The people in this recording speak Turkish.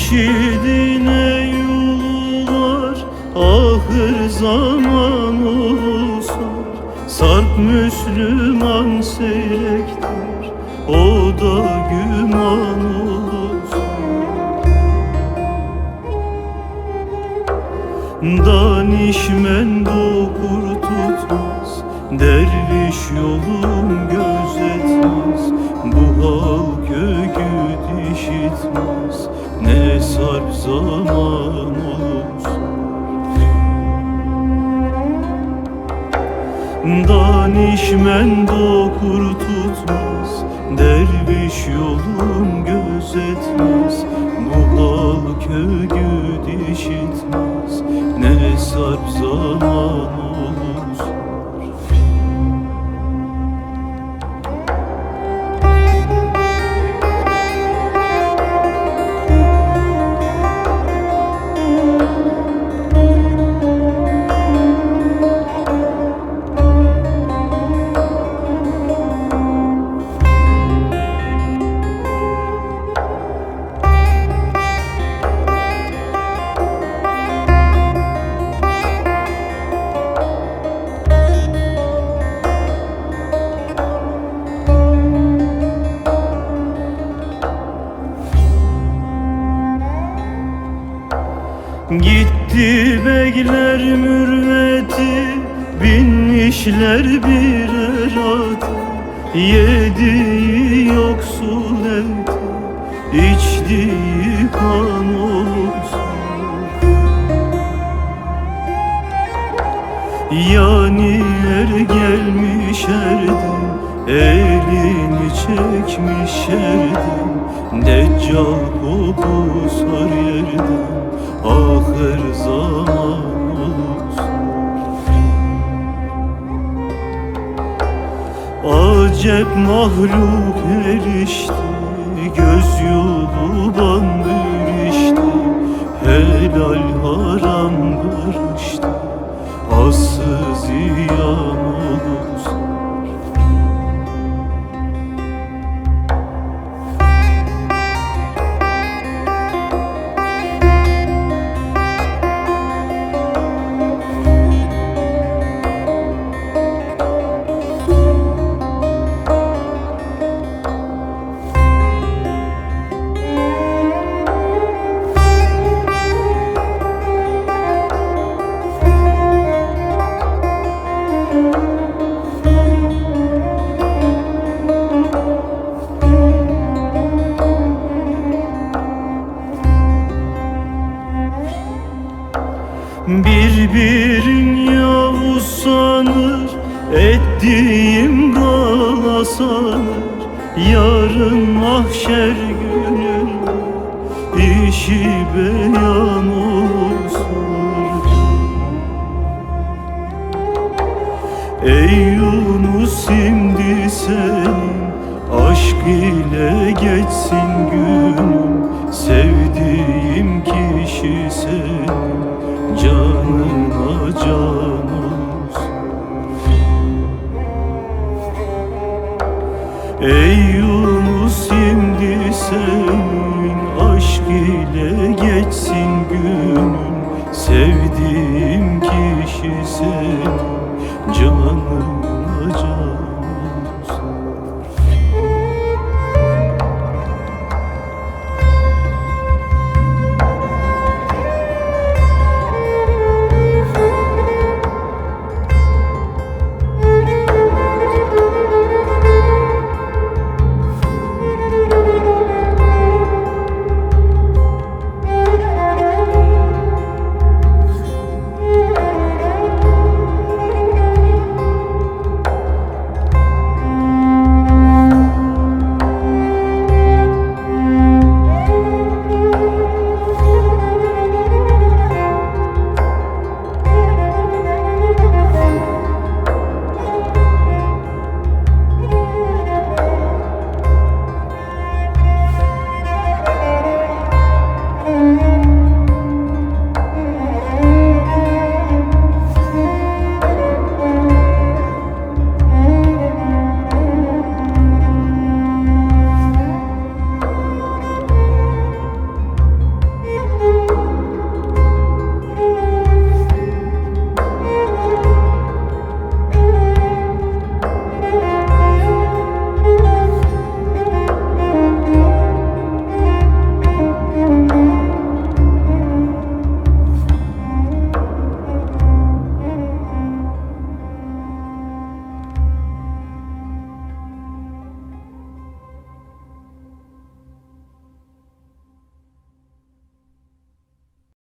Reşidine yollar ahır zaman olsun Sarp Müslüman seyrektir o da güman olsun. Danişmen dokur tutmaz Derviş yolum gözetmez. Bu halk ögüt işitmez sarp zaman Danişmen dokur tutmaz Derviş yolun gözetmez. Bu halk ögüt işitmez Ne sarp zaman olsun Gitti beyler mürveti Binmişler birer atı Yediği yoksul eti içtiği kan olsun. Yani er gelmiş erdin Elini çekmiş erdin Deccal koku sar yerden Ahir zaman olsun. Acep mahluk erişti Göz yolu bandır Birbirin Yavuz sanır Ettiğim bala sanır Yarın mahşer günü işi beyan olsun. Ey Yunus şimdi senin Aşk ile geçsin günüm. Sevdiğim kişi senin Canına can olsun Ey Yunus şimdi senin Aşk ile geçsin günüm Sevdiğim kişi senin Can